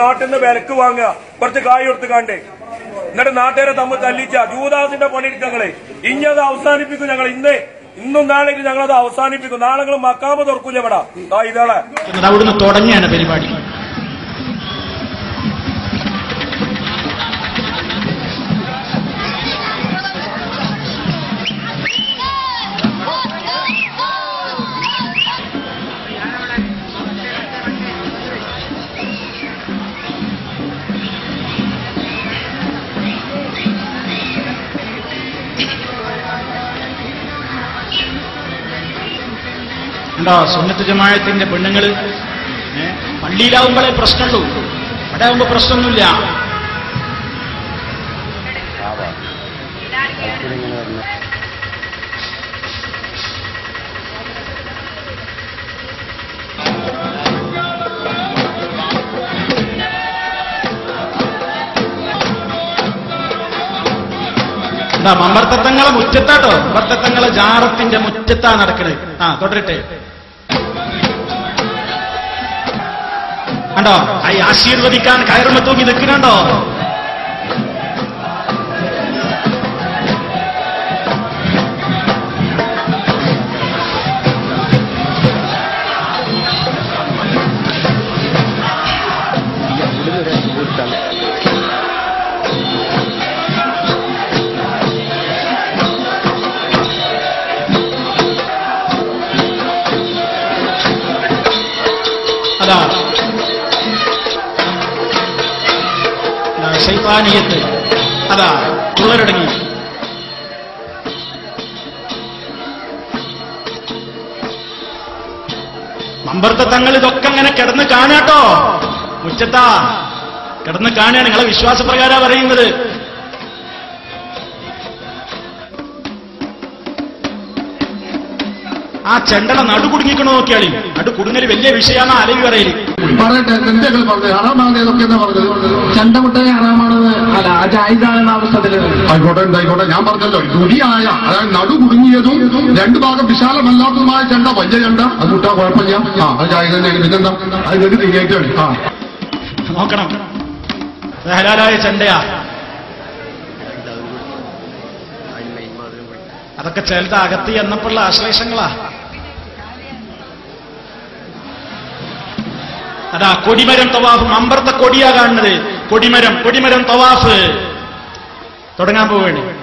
നാട്ടിൽ നിന്ന് വിലക്ക് വാങ്ങുക. കുറച്ച് കായ് കൊടുത്ത് കാണ്ടേ. എന്നിട്ട് നാട്ടുകാരെ തമ്മിൽ തല്ലിച്ച. ജൂദാസിന്റെ ഇനി അത് അവസാനിപ്പിക്കും ഞങ്ങൾ. ഇന്ന് ഇന്നും നാളെ ഞങ്ങളത് അവസാനിപ്പിക്കും. നാളെ നിങ്ങൾ മക്കാമ തുറക്കൂല ഇവിടെ. ആ ഇതാളെ. അവിടുന്ന് തുടങ്ങിയാണ് പരിപാടി. ഉണ്ടോ സുന്നത്ത് ജമായത്തിന്റെ പെണ്ണുങ്ങൾ പള്ളിയിലാവുമ്പോഴേ പ്രശ്നമുള്ളൂ. അവിടെ ആവുമ്പോ പ്രശ്നമൊന്നുമില്ല. എന്താ മമ്പർത്തങ്ങളെ മുറ്റത്താട്ടോ? മമ്പർത്തങ്ങളെ ജാറത്തിന്റെ മുറ്റത്താ നടക്കണേ. ആ തുടരട്ടെ. കണ്ടോ? ആശീർവദിക്കാൻ കയറുമ്പോ തൂങ്ങി നിൽക്കുന്നുണ്ടോ? ശൈത്താനിയത്ത് അതാ ഉള്ളരടങ്ങി. മമ്പർത്ത തങ്ങൾ ഇതൊക്കെ അങ്ങനെ കിടന്ന് കാണാട്ടോ. മുറ്റത്താ കിടന്ന് കാണുക നിങ്ങളെ വിശ്വാസപ്രകാരാ പറയുന്നത്. ആ ചെണ്ടട നടു കുടുങ്ങിക്കണോ നോക്കിയാളി? നടു കുടുങ്ങൽ വലിയ വിഷയമാണ് അലവി പറയൽ പറയട്ടെ എന്തൊക്കെ പറഞ്ഞത് ഹറാമാണ് ഏതൊക്കെ എന്താ പറഞ്ഞത്? ചണ്ടമുട്ടനെ ഹറാമാണെന്ന് അല്ല ആ ജായിദാണെന്ന അവസ്ഥത്തിൽ. ആയിക്കോട്ടെ എന്തായിക്കോട്ടെ ഞാൻ പറഞ്ഞല്ലോ ദുരിയായ അതായത് നടു കുടുങ്ങിയതും രണ്ടു ഭാഗം വിശാലമല്ലാത്തതുമായ ചെണ്ട വലിയ ചെണ്ട. അത് വിട്ടാ കുഴപ്പമില്ല. ആ അത് ചായ തന്നെയാണ്. പിന്നെന്താ? അത് വെച്ച് തിരികേറ്റാണ് ആ. നോക്കണം. ഹലാലായ ചെണ്ടയാ. അതൊക്കെ ചിലത് അകത്തി എന്നപ്പോഴുള്ള ആശ്ലേഷങ്ങളാ. അതാ കൊടിമരം തവാഫ് അമ്പർത്ത കൊടിയാ കാണുന്നത്. കൊടിമരം കൊടിമരം തവാഫ്. തുടങ്ങാൻ പോവുകയാണ്.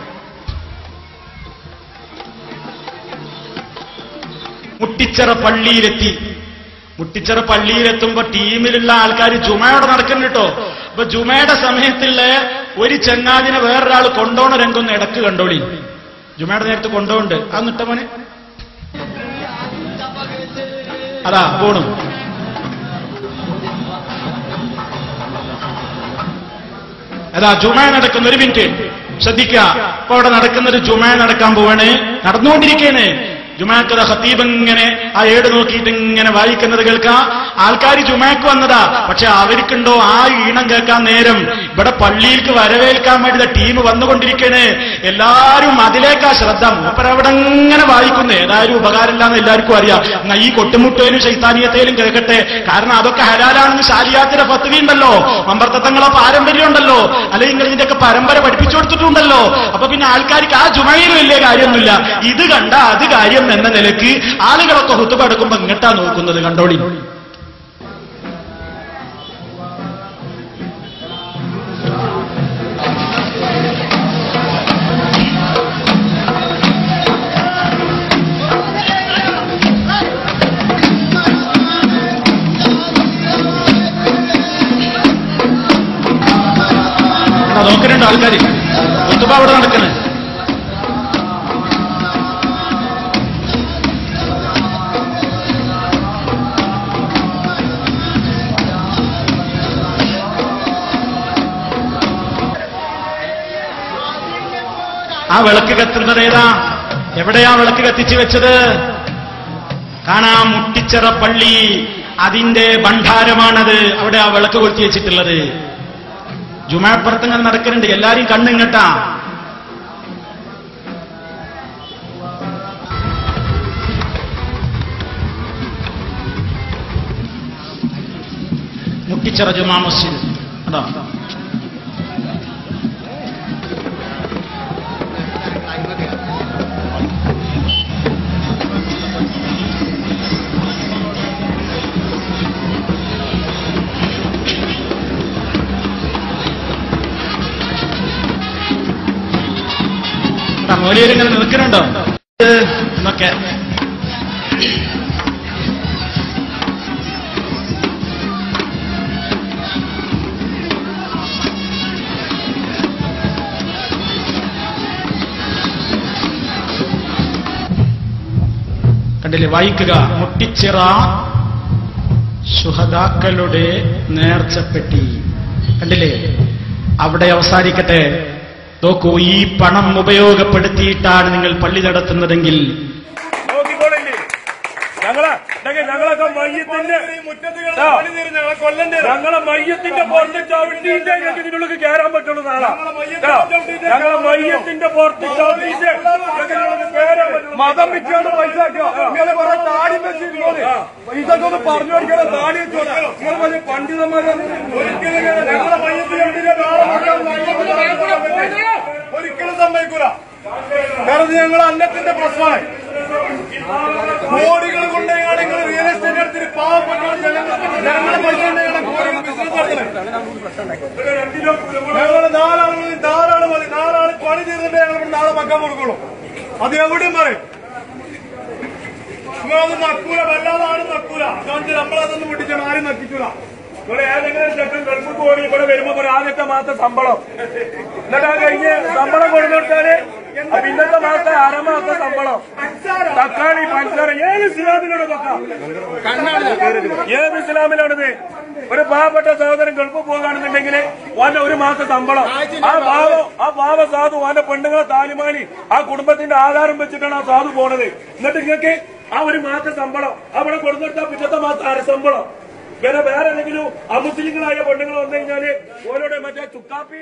മുട്ടിച്ചിറ പള്ളിയിലെത്തി. മുട്ടിച്ചിറ പള്ളിയിലെത്തുമ്പോ ടീമിലുള്ള ആൾക്കാർ ജുമയോടെ നടക്കുന്നു കേട്ടോ. അപ്പൊ ജുമയുടെ സമയത്തുള്ള ഒരു ചങ്ങാതിനെ വേറൊരാൾ കൊണ്ടോണ രംഗൊന്ന് ഇടയ്ക്ക് കണ്ടോളി. ജുമയുടെ നേരത്ത് കൊണ്ടോണ്ട്. നിട്ടമോനെ അതാ പോണു. അതാ ജുമ നടക്കുന്ന ഒരു മിനിറ്റ്. ശ്രദ്ധിക്കുക. അപ്പൊ അവിടെ ഒരു ജുമ നടക്കാൻ പോവാണ്. നടന്നുകൊണ്ടിരിക്കേണ് ജുമാക്കത ഹത്തീബ് ഇങ്ങനെ ആ ഏട് നോക്കിയിട്ട് ഇങ്ങനെ വായിക്കുന്നത് കേൾക്കാം. ആൾക്കാർ ചുമയ്ക്ക് വന്നതാ. പക്ഷെ അവർക്കുണ്ടോ ആ ഈണം കേൾക്കാൻ നേരം? ഇവിടെ പള്ളിയിലേക്ക് വരവേൽക്കാൻ വേണ്ടി ടീം വന്നുകൊണ്ടിരിക്കണേ. എല്ലാരും അതിലേക്കാ ശ്രദ്ധ. മൂപ്പരവിടെ ഇങ്ങനെ വായിക്കുന്നു. ഏതായാലും ഉപകാരമില്ലാന്ന് എല്ലാവർക്കും അറിയാം. ഈ കൊട്ടുമുട്ടയിലും ശൈത്താനീയത്തേലും കേൾക്കട്ടെ. കാരണം അതൊക്കെ ഹരാലാണെന്ന് ശാലിയാത്തിന്റെ പദ്ധതി ഉണ്ടല്ലോ. മമ്പർത്തങ്ങളെ പാരമ്പര്യം ഉണ്ടല്ലോ അല്ലെങ്കിൽ നിങ്ങൾ ഇതിന്റെയൊക്കെ പരമ്പര പഠിപ്പിച്ചു കൊടുത്തിട്ടുണ്ടല്ലോ. അപ്പൊ പിന്നെ ആൾക്കാർക്ക് ആ ചുമയിലും വലിയ കാര്യമൊന്നുമില്ല. ഇത് കണ്ട അത് കാര്യം എന്ന നിലയ്ക്ക് ആളുകളൊക്കെ ഹുത്തുപ എടുക്കുമ്പോ ഇങ്ങട്ടാ നോക്കുന്നത് കണ്ടോളി. ആ, നോക്കുന്നുണ്ട് ആൾക്കാര്. ഹുത്തുപ അവിടെ നടക്കുന്നത് ആ വിളക്ക് കത്തുന്നത് ഏതാ? എവിടെയാ വിളക്ക് കത്തിച്ചു വെച്ചത്? കാണാം മുട്ടിച്ചിറ പള്ളി. അതിന്റെ ഭണ്ഡാരമാണത്. അവിടെ ആ വിളക്ക് കൊളുത്തി വെച്ചിട്ടുള്ളത്. ജുമാപ്പുറത്തങ്ങൾ നടക്കുന്നുണ്ട് എല്ലാരും കണ്ണിങ്ങട്ടാ. മുട്ടിച്ചിറ ജുമാ മസ്ജിദ്. കണ്ടോ മോലിയരിങ്ങനെ നിൽക്കുന്നുണ്ടോ? എന്നൊക്കെ കണ്ടില്ലേ? വായിക്കുക. മുട്ടിച്ചിറ സുഹതാക്കളുടെ നേർച്ചപ്പെട്ടി. കണ്ടില്ലേ? അവിടെ അവസാനിക്കട്ടെ. നോക്കൂ ഈ പണം ഉപയോഗപ്പെടുത്തിയിട്ടാണ് നിങ്ങൾ പള്ളി നടത്തുന്നതെങ്കിൽ ഞങ്ങളെ മയ്യത്തിന്റെ പുറത്ത് ചവിട്ടിയിട്ട് ഞങ്ങൾക്ക് ഇതിനുള്ളിൽ കയറാൻ പറ്റുള്ളൂ നാളെ. ഞങ്ങളെ മയ്യത്തിന്റെ പുറത്ത് ചവിട്ടിയിട്ട് ഞങ്ങൾക്ക് ഇതിനുള്ളിൽ കയറാൻ പറ്റുള്ളൂ മതം വിറ്റാണ് പൈസ ഇങ്ങനെ കുറെ താടി വെച്ചിരുന്നോളെ ഇതൊക്കെ ഒന്ന് പറഞ്ഞു കൊടുക്കണം താടി വെച്ചോ നിങ്ങൾ വലിയ പണ്ഡിതന്മാരെ ഒരിക്കലും ഞങ്ങളെ മയ്യത്തിന് ഒരിക്കലും സമ്മതിക്കൂല. കാരണം ഞങ്ങൾ അന്നത്തിന്റെ പ്രശ്നമാണ് കോടികൾ കൊണ്ടാണ് നിങ്ങൾ റിയൽ എസ്റ്റേറ്റ് എടുത്തിട്ട് പാവപ്പെട്ട ഞങ്ങളുടെ പൈസ കൊണ്ട് ഞങ്ങൾ നാലാളുകൾ ധാരാളം മതി നാലാൾ പണി തീർന്നിട്ട് ഞങ്ങൾ നാളെ മക്കാൻ കൊടുക്കുള്ളൂ. അത് എവിടെയും പറയും. നിങ്ങളത് നക്കൂല വല്ലാതാണ് നക്കൂല. അതുകൊണ്ട് നമ്മളതൊന്നും പൊട്ടിച്ചാൽ ആരും നക്കിക്കൂല. ഇവിടെ ഏതെങ്കിലും ചെക്കൻ ഗൾഫ് പോയി ഇവിടെ വരുമ്പോ ഒരു ആദ്യത്തെ മാസം ശമ്പളം. എന്നിട്ട് ആ കഴിഞ്ഞ് ശമ്പളം കൊടുത്തൊടുത്താൽ ഇന്നത്തെ മാസത്തെ മാസം അരമാസത്തെ ശമ്പളം. തക്കാളി പഞ്ചസാര ഏത് ഇസ്ലാമിലാണ് ഏത് ഇസ്ലാമിലാണിത് ഒരു പാവപ്പെട്ട സഹോദരൻ ഗൾഫ് പോകുകയാണെന്നുണ്ടെങ്കിൽ ഓന്റെ ഒരു മാസം ശമ്പളം. ആ പാവ ആ പാവ സാധു ഓന്റെ പെണ്ണുങ്ങളെ താലിമാനി ആ കുടുംബത്തിന്റെ ആധാരം വെച്ചിട്ടാണ് ആ സാധു പോണത്. എന്നിട്ട് നിങ്ങൾക്ക് ആ ഒരു മാസം ശമ്പളം അവിടെ കൊടുത്തെടുത്താൽ പിന്നത്തെ മാസം അരശമ്പളം വേറെ വേറെ എന്തെങ്കിലും അമുസ്ലിങ്ങളായ പെണ്ണുങ്ങൾ വന്നു കഴിഞ്ഞാൽ ഓരോടെ മറ്റേ ചുക്കാപ്പി